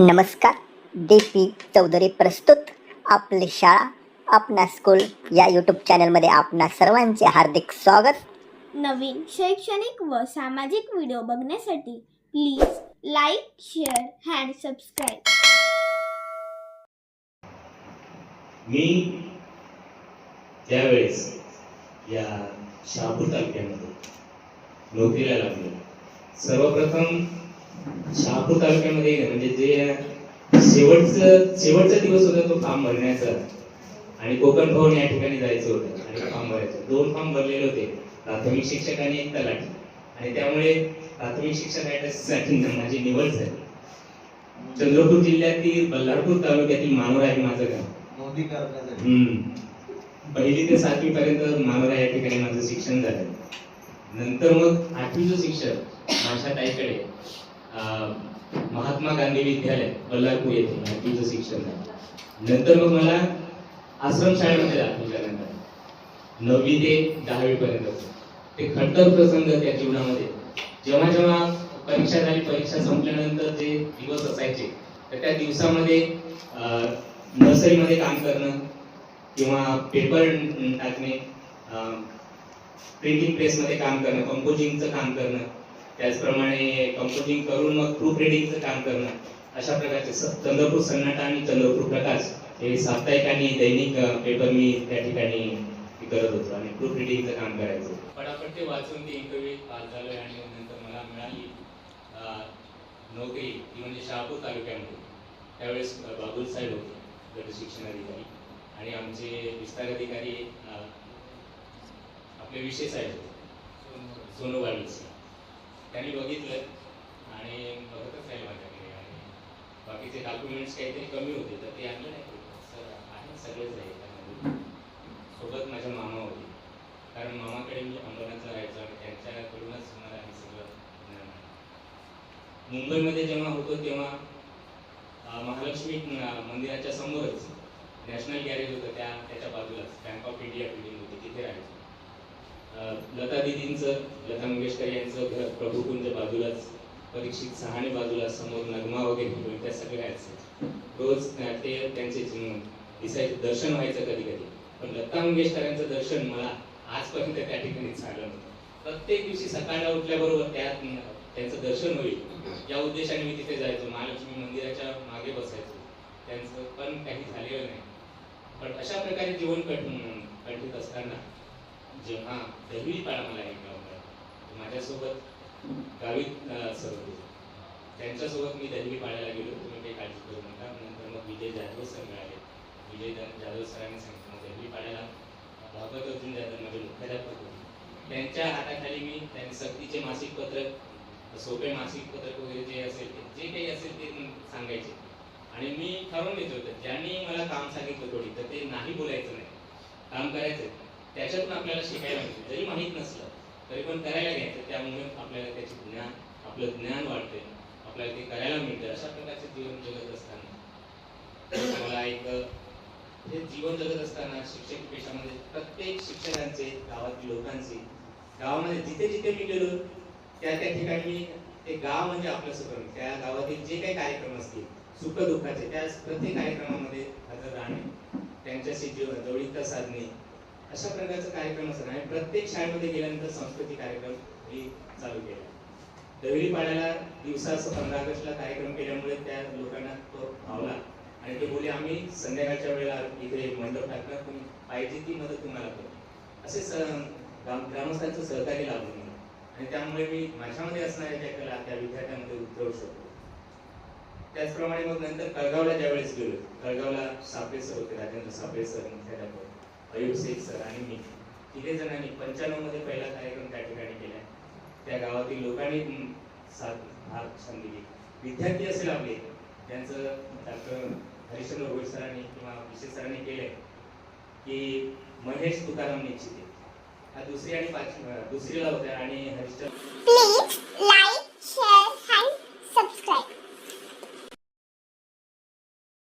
नमस्कार D P Chaudhari प्रस्तुत आपली शाळा आपणा स्कूल या यूट्यूब चॅनलमध्ये आपणा सर्वांचे हार्दिक स्वागत. नवीन शैक्षणिक व सामाजिक व्हिडिओ बघण्यासाठी please like share and subscribe मी त्यावेळेस या शहापूर तालुक्यामध्ये नोकरीला लागलो सर्वप्रथम शहापूर तालुक्यामध्ये म्हणजे जे शेवटचं शेवटचा दिवस होता तो फॉर्म भरण्याचा. आणि कोकण भवन या ठिकाणी जायचं होतं आणि फॉर्म भरायचं. दोन फॉर्म भरलेले होते. प्राथमिक शिक्षक आणि एक तलाठी. आणि त्यामुळे प्राथमिक शिक्षकासाठी माझी निवड झाली. चंद्रपूर जिल्ह्यातील बल्लारपूर तालुक्यातील मानोरा आहे माझं गाव. पहिली ते सातवी पर्यंत मानोरा या ठिकाणी माझं शिक्षण झालं. नंतर मग आठवीचं शिक्षण माझ्या ताईकडे. महात्मा गांधी विद्यालय बल्लारपूर येथे तिचं शिक्षण झालं. नंतर मग मला आश्रम शाळेमध्ये दाखल करण्यात आलं. नववी ते दहावी पर्यंत ते खडतर प्रसंग त्या जीवनामध्ये. जेव्हा जेव्हा परीक्षा झाली परीक्षा संपल्यानंतर जे दिवस असायचे तर त्या दिवसामध्ये नर्सरीमध्ये काम करणं किंवा पेपर टाकणे प्रिंटिंग प्रेसमध्ये काम करणं कंपोजिंगचं काम करणं त्याचप्रमाणे कंपोजिंग करून मग प्रूफ रिडिंगचं काम करणं. अशा प्रकारचे चंद्रपूर सन्नाटा आणि चंद्रपूर प्रकाश हे साप्ताहिक आणि दैनिक पेपर मी त्या ठिकाणी करत होतो आणि प्रूफ रिडिंगचं काम करायचं. पटापट ते वाचून ते इंटरव्ह्यू पास झालोय आणि नंतर मला मिळाली नोकरी ती म्हणजे शहापूर तालुक्यामध्ये. त्यावेळेस बाबुल साहेब होते गट शिक्षण अधिकारी. आणि आमचे विस्तार अधिकारी आपले विषय साहेब होते. सोनू वाडीचे त्यांनी बघितलं आणि बघतच राहील माझ्याकडे. आणि बाकीचे डॉक्युमेंट्स काहीतरी कमी होते तर ते आणलं नाही. सर आहे सगळेच आहे त्यामध्ये. सोबत माझ्या मामा होते. कारण मामाकडे मी अंबरनाथला राहायचो आणि त्यांच्याकडूनच मला हे सगळं मुंबईमध्ये जेव्हा होतो तेव्हा महालक्ष्मी मंदिराच्या समोरच नॅशनल गॅरेज होतं त्या त्याच्या बाजूलाच बँक ऑफ इंडिया बिल्डिंग होती तिथे राहायचो. लता दिदींचं लता मंगेशकर यांचं घर प्रभुकुंज बाजूलाच परीक्षित सहाणे बाजूला समोर नगमा वगैरे त्या सगळ्या आहेत रोज ते त्यांचे जे दिसायचे दर्शन व्हायचं कधी कधी. पण लता मंगेशकरांचं दर्शन मला आजपर्यंत त्या ठिकाणी झालं नव्हतं. प्रत्येक दिवशी सकाळला उठल्याबरोबर त्या त्यांचं दर्शन होईल. या उद्देशाने मी तिथे जायचो. महालक्ष्मी मंदिराच्या मागे बसायचो. त्यांचं पण काही झालेलं नाही. पण अशा प्रकारे जीवन कट कठीत असताना जेव्हा दहिवी पाडा मला. ऐकला होता माझ्यासोबत गावी सर होते. त्यांच्यासोबत मी दहिवी पाड्याला गेलो. तुम्ही काही काळजी करू नका. नंतर मग विजय जाधव सर मिळाले. विजय जाधव सरांनी सांगितलं मग दहिवी पाड्याला भागवत अर्जुन जाधव माझे मुख्याध्यापक होते. त्यांच्या हाताखाली मी त्यांनी सक्तीचे मासिक पत्रक सोपे मासिक पत्रक वगैरे जे असेल ते जे काही असेल ते सांगायचे. आणि मी ठरवून घेत होतं. ज्यांनी मला काम सांगितलं थोडी तर ते नाही बोलायचं नाही. काम करायचं त्याच्यातून आपल्याला शिकायला मिळतं. जरी माहीत नसलं तरी पण करायला घ्यायचं. त्यामुळे आपल्याला त्याचे ज्ञान आपलं ज्ञान वाढते आपल्याला ते करायला मिळतं अशा प्रकारचे जीवन जगत असताना मला एक हे जीवन जगत असताना शिक्षक पेशामध्ये प्रत्येक शिक्षकांचे गावातील लोकांचे गावामध्ये जिथे जिथे मी गेलो त्या त्या ठिकाणी मी ते गाव म्हणजे आपलं सुखम त्या गावातील जे काही कार्यक्रम असतील सुख दुःखाचे त्या प्रत्येक कार्यक्रमामध्ये हजर राहणे त्यांच्याशी जीव जवळीकता साधणे अशा प्रकारचा कार्यक्रम असणार आणि प्रत्येक शाळेमध्ये गेल्यानंतर सांस्कृतिक कार्यक्रम मी चालू केला दहिली पाड्याला दिवसाचं पंधरा ऑगस्टला कार्यक्रम केल्यामुळे त्या लोकांना तो भावला. आणि ते बोले आम्ही संध्याकाळच्या वेळेला इथे मंडप टाकणार तुम्ही पाहिजे ती मदत तुम्हाला करू असे स ग्राम- ग्रामस्थांचं सहकार्य लाभलं मला. आणि त्यामुळे मी माझ्यामध्ये असणाऱ्या ज्या कला त्या विद्यार्थ्यांमध्ये उतरवू शकतो. त्याचप्रमाणे मग नंतर कळगावला ज्यावेळेस गेलो कळगावला सापळे सर होते राजेंद्र सापळे सर मुख्याध्यापक. अयुब शेख सर आणि मी. तिघे जणांनी पंच्याण्णवमध्ये पहिला कार्यक्रम त्या ठिकाणी केला. त्या गावातील लोकांनी साथ भाग छान दिली विद्यार्थी असेल आपले त्यांचं डॉक्टर हरिश्चंद्र रोहित सरांनी किंवा विशेष सरांनी केलंय की महेश तुकाराम निश्चिते हा दुसरी आणि पाच दुसरीला होत्या आणि हरिश्चंद्र